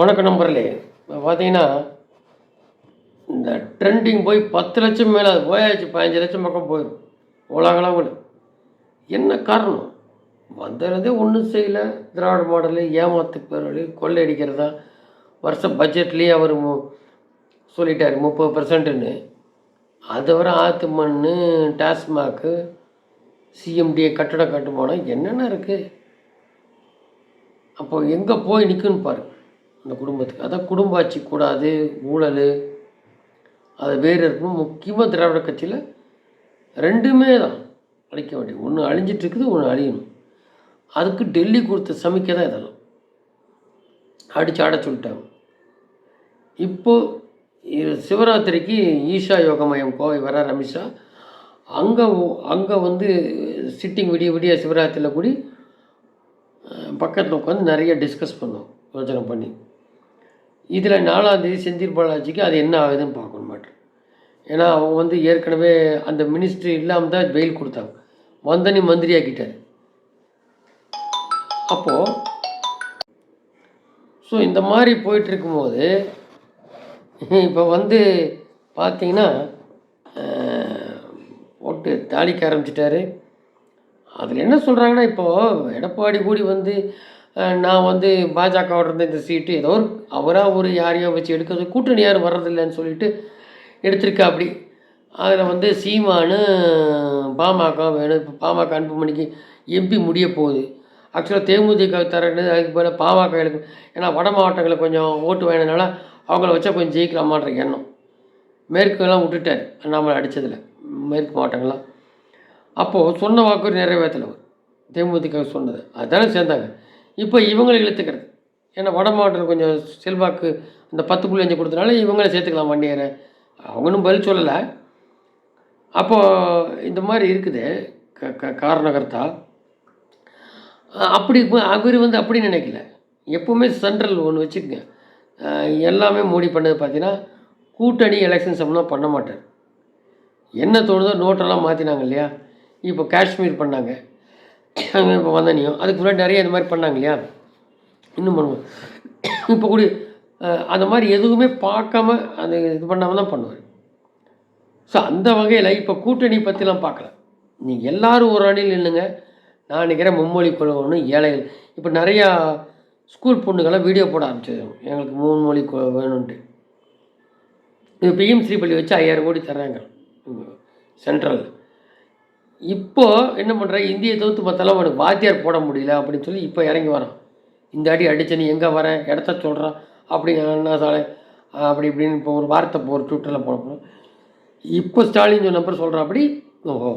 உனக்கு நம்பர்லே. இப்போ பார்த்தீங்கன்னா இந்த ட்ரெண்டிங் போய் பத்து லட்சம் மேலே அது போயாச்சு பதினஞ்சு லட்சம் பக்கம் போயிடும் உலகளவில் என்ன காரணம்? வந்ததுலேருந்தே ஒன்றும் செய்யலை. திராவிட மாடலு ஏமாத்து பேரொழி கொள்ளையடிக்கிறதா வருஷ பட்ஜெட்லேயே அவர் சொல்லிட்டார் முப்பது பர்சன்ட்டுன்னு அது வர ஆற்று மண் டாஸ்மாக்கு சிஎம்டிஏ கட்டட கட்டுமானம் என்னென்ன இருக்குது அப்போ எங்கே போய் நிற்குன்னு பாருங்கள் அந்த குடும்பத்துக்கு. அதான் குடும்ப ஆட்சி கூடாது ஊழல். அது வேறு இருக்கும். முக்கியமாக திராவிட கட்சியில் ரெண்டுமே தான் அழிக்க வேண்டியது. ஒன்று அழிஞ்சிட்ருக்குது ஒன்று அழியணும். அதுக்கு டெல்லி கொடுத்த சமைக்க தான் இதெல்லாம். அடிச்சு ஆட சொல்லிட்டாங்க இப்போது சிவராத்திரிக்கு ஈஷா யோக மையம் கோவை வர ரமிஷா அங்கே அங்கே வந்து சிட்டிங் விடிய விடிய சிவராத்திரியில் கூடி பக்கத்தில் உட்காந்து நிறைய டிஸ்கஸ் பண்ணோம். யோசனை பண்ணி. இதில் நாலாந்தேதி செந்தில் பாலாஜிக்கு அது என்ன ஆகுதுன்னு பார்க்கணும் மாட்டேன் ஏன்னா அவங்க வந்து ஏற்கனவே அந்த மினிஸ்ட்ரி இல்லாமல் தான் பெயில் கொடுத்தாங்க. வந்தனி மந்திரியாக்கிட்டார். அப்போது ஸோ இந்த மாதிரி போயிட்டுருக்கும்போது இப்போ வந்து பார்த்தீங்கன்னா போட்டு தாளிக்க ஆரம்பிச்சிட்டாரு. அதில் என்ன சொல்கிறாங்கன்னா இப்போது எடப்பாடி கூடி வந்து நான் வந்து பாஜகவோட இருந்த இந்த சீட்டு ஏதோ ஒரு அவராக ஒரு யாரையோ வச்சு எடுக்கிறது கூட்டணி யாரும் வர்றதில்லைன்னு சொல்லிட்டு எடுத்திருக்கா அப்படி. அதில் வந்து சீமானு பாமக வேணும். இப்போ பாமக அன்புமணிக்கு எம்பி முடிய போகுது. ஆக்சுவலாக தேமுதிக தரேன்னு அதுக்கு போல் பாமக எடுக்கும் ஏன்னா வட மாவட்டங்களில் கொஞ்சம் ஓட்டு வேணுனால அவங்கள வச்சா கொஞ்சம் ஜெயிக்கலாமான்ற எண்ணம். மேற்குலாம் விட்டுட்டார் அண்ணாமலை அடித்ததில் மேற்கு மாவட்டங்கள்லாம். அப்போது சொன்ன வாக்கு நிறைவேற்றலை தேமுதிக சொன்னது. அதுதானே சேர்ந்தாங்க. இப்போ இவங்களை இழுத்துக்கிறது. ஏன்னா வட மாவட்டத்தில் கொஞ்சம் செல்வாக்கு அந்த பத்து புள்ளி அஞ்சு கொடுத்தனால இவங்களை சேர்த்துக்கலாம் வண்டியரை அவங்களும் பதில் சொல்லலை. அப்போது இந்த மாதிரி இருக்குது. க க காரணகர்த்தா அப்படி அவர் வந்து அப்படி நினைக்கல. எப்போவுமே சென்ட்ரல் ஒன்று வச்சுக்கோங்க. எல்லாமே மோடி பண்ணது பார்த்தீங்கன்னா கூட்டணி எலெக்ஷன் சம்மந்தம் பண்ண மாட்டார். என்ன தோணுதோ நோட்டெல்லாம் மாற்றினாங்க இல்லையா? இப்போ காஷ்மீர் பண்ணாங்க. இப்போ வந்தனையும் அதுக்கு முன்னாடி நிறைய இந்த மாதிரி பண்ணாங்க இல்லையா? இன்னும் பண்ணுவோம் இப்போ கூட அந்த மாதிரி எதுவுமே பார்க்காம அந்த இது பண்ணாமல் தான் பண்ணுவார். ஸோ அந்த வகையில் இப்போ கூட்டணி பற்றிலாம் பார்க்கல. நீங்கள் எல்லோரும் ஒரு அணியில் இல்லைங்க நான் நினைக்கிறேன் மும்மொழி குழுவணும் ஏழைகள் இப்போ நிறையா ஸ்கூல் பொண்ணுங்கள்லாம் வீடியோ போட ஆரம்பிச்சது. எங்களுக்கு மூணு மொழி கு- வேணும்ன்ட்டு. இப்போ பிஎம் ஸ்ரீபள்ளி வச்சு ஐயாயிரம் கோடி தர்றாங்க. சென்ட்ரல் இப்போ என்ன பண்ணுற இந்திய தவிர்த்து பார்த்தாலும் அவனுக்கு வாத்தியார் போட முடியல அப்படின்னு சொல்லி இப்போ இறங்கி வரான். இந்த அடி அடிச்ச நீ எங்கே வரேன் இடத்த சொல்கிறான் அப்படி அண்ணா சாலை அப்படி இப்படின்னு இப்போ ஒரு வார்த்தை இப்போ ஒரு ட்விட்டரில் போனப்போ இப்போ ஸ்டாலின் சொன்ன நம்பர் சொல்கிறான் அப்படி? ஓஹோ.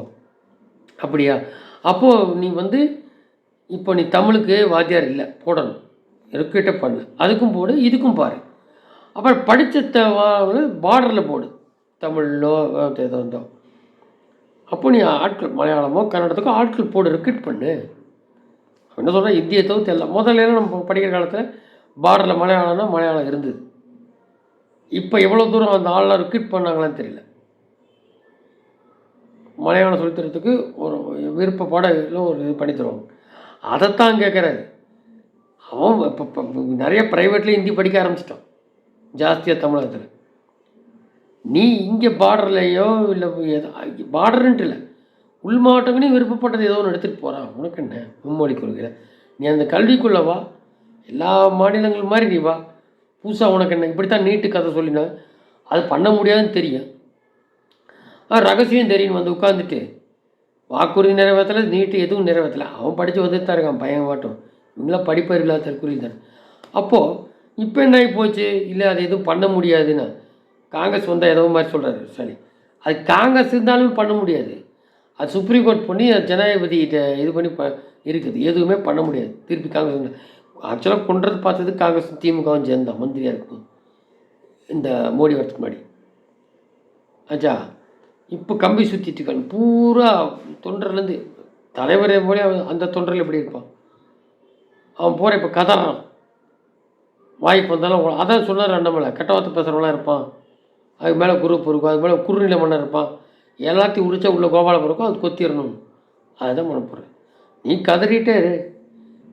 அப்படியா? அப்போது நீ வந்து இப்போ நீ தமிழுக்கு வாத்தியார் இல்லை போடணும். இருக்கிட்ட பண்ணு. அதுக்கும் போடு இதுக்கும் பாரு. அப்புறம் படித்த பார்டரில் போடு. தமிழோ ஏதோ அப்போ நீ ஆட்கள் மலையாளமோ கன்னடத்துக்கோ ஆட்கள் போடு ரெக்ரூட் பண்ணு. என்ன சொல்கிறேன் இந்திய தவிர்த்து எல்லாம். முதல்ல நம்ம படிக்கிற காலத்தில் பார்டரில் மலையாளம்னா மலையாளம் இருந்தது. இப்போ எவ்வளோ தூரம் அந்த ஆள்லாம் ரெக்ரூட் பண்ணாங்களான்னு தெரியல. மலையாளம் சொல்லித் தரத்துக்கு ஒரு விருப்ப பாடம் ஒரு இது பண்ணி தருவாங்க. அதைத்தான் கேட்குறாரு அவன் இப்போ இப்போ நிறைய ப்ரைவேட்லேயும் ஹிந்தி படிக்க ஆரம்பிச்சிட்டான். ஜாஸ்தியாக தமிழகத்தில். நீ இங்கே பார்டர்லையோ இல்லை பார்டருன்ட்டு இல்லை உள் மாவட்டங்களையும் விருப்பப்பட்டது ஏதோ ஒன்று எடுத்துகிட்டு போகிறான் உனக்கு என்ன? மும்மொழி கொள்கையில். நீ அந்த கல்விக்குள்ளே வா. எல்லா மாநிலங்கள் மாதிரி நீ வா. புதுசாக உனக்கு என்ன இப்படித்தான் நீட்டு கதை சொல்லினா அது பண்ண முடியாதுன்னு தெரியும். ரகசியம் தெரியும் வந்து உட்காந்துட்டு வாக்குறுதி நிறைவேற்றலை நீட்டு எதுவும் நிறைவேற்றலை. அவன் படித்து வந்துட்டு தான் இருக்கான் பையன் மாட்டோம். இவங்களாம் படிப்பறிவு இல்லாத தற்கொலை தானே அப்போது இப்போ என்ன ஆகி போச்சு? இல்லை அது எதுவும் பண்ண முடியாதுன்னா காங்கிரஸ் வந்தால் ஏதோ மாதிரி சொல்கிறாரு சரி அது காங்கிரஸ் இருந்தாலும் பண்ண முடியாது. அது சுப்ரீம் கோர்ட் பண்ணி அது ஜனாதிபதிகிட்ட இது பண்ணி ப இருக்குது. எதுவுமே பண்ண முடியாது. திருப்பி காங்கிரஸ் ஆக்சுவலாக கொண்டது பார்த்தது காங்கிரஸ் திமுகவும் சேர்ந்தான் மந்திரியாக இருக்கும் இந்த மோடி வரத்துக்கு முன்னாடி. ஆச்சா? இப்போ கம்பி சுற்றிட்டு இருக்கான் பூரா தொண்டர்லேருந்து தலைவரே போல அவன் அந்த தொண்டரில் எப்படி இருப்பான். அவன் போகிற இப்போ கதறான். வாய்ப்பு வந்தாலும் அதான் சொன்னார் அண்ணாமலை. கெட்ட வார்த்தை பேசுகிறவங்களாம் இருப்பான். அதுக்கு மேலே குரூப் இருக்கும். அது மேலே குறுநிலை மன்னர் இருப்பான். எல்லாத்தையும் உரிச்சா உள்ள கோபாலம் இருக்கும். அது கொத்திடணும் அதுதான் பண்ண போகிறேன் நீ கதறிட்டே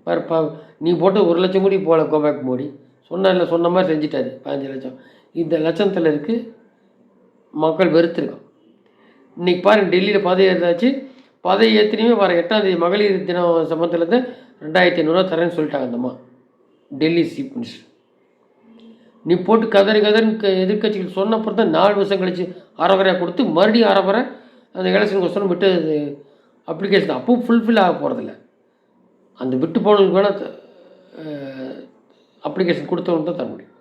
பார்ப்பா நீ போட்டு ஒரு லட்சம் கோடி போகல கோபேக் மோடி. சொன்ன இல்லை சொன்ன மாதிரி செஞ்சிட்டாரு. பதினஞ்சு லட்சம். இந்த லட்சத்தில் இருக்குது மக்கள் வெறுத்துருக்கோம் இன்றைக்கி பாருங்கள் டெல்லியில் பதவி ஏற்றாச்சு. பதவி ஏற்றினையுமே வர எட்டாம் தேதி மகளிர் தினம் சம்பந்தத்துலேருந்து ரெண்டாயிரத்தி ஐநூறுரூவா தரேன்னு சொல்லிட்டாங்க அந்தம்மா டெல்லி சீஃப் மினிஸ்டர். நீ போட்டு கதறி கதறின்னு எதிர்கட்சிகள் எதிர்க்கட்சிகள் சொன்ன தான் நாலு வருஷம் கழித்து அறவரையாக கொடுத்து மறுபடியும் அறவரை அந்த எலெக்ஷன் கொஸ்டன் விட்டு அப்ளிகேஷன் அப்பவும் ஃபுல்ஃபில் ஆக போகிறதில்ல அந்த விட்டு போனவங்களுக்கு வேணால் அப்ளிகேஷன் கொடுத்தவங்க தான் தர முடியும்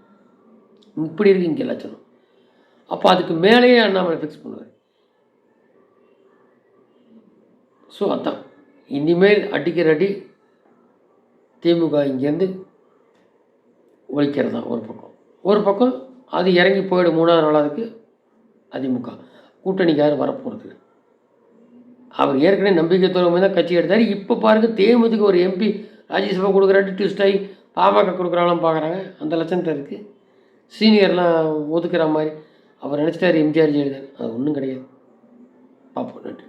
இப்படி இருக்கு இங்கே லட்சணம் அப்போ அதுக்கு மேலேயே அண்ணாமலை ஃபிக்ஸ் பண்ணுவார். ஸோ அதான். இனிமேல் அடிக்கிற அடி திமுக இங்கேருந்து ஒழிக்கிறது தான் ஒரு பக்கம். ஒரு பக்கம் அது இறங்கி போயிடும் மூணாவது நாளாவதுக்கு அதிமுக. கூட்டணிக்கு யாரும் வரப்போகிறதில்ல அவர் ஏற்கனவே நம்பிக்கை துறவு தான் கட்சி எடுத்தார். இப்போ பாருங்கள் தேமுதிக ஒரு எம்பி ராஜ்யசபா கொடுக்குறாட்டு ட்விஸ்ட் ஆகி பாமக கொடுக்குறாங்களாம் பார்க்குறாங்க அந்த லட்சணத்தை இருக்குது சீனியர்லாம் ஒதுக்குற மாதிரி. அவர் நினச்சிட்டாரு எம்ஜிஆர் ஜெயலலிதா. அது ஒன்றும் கிடையாது. பார்ப்போம். நன்றி.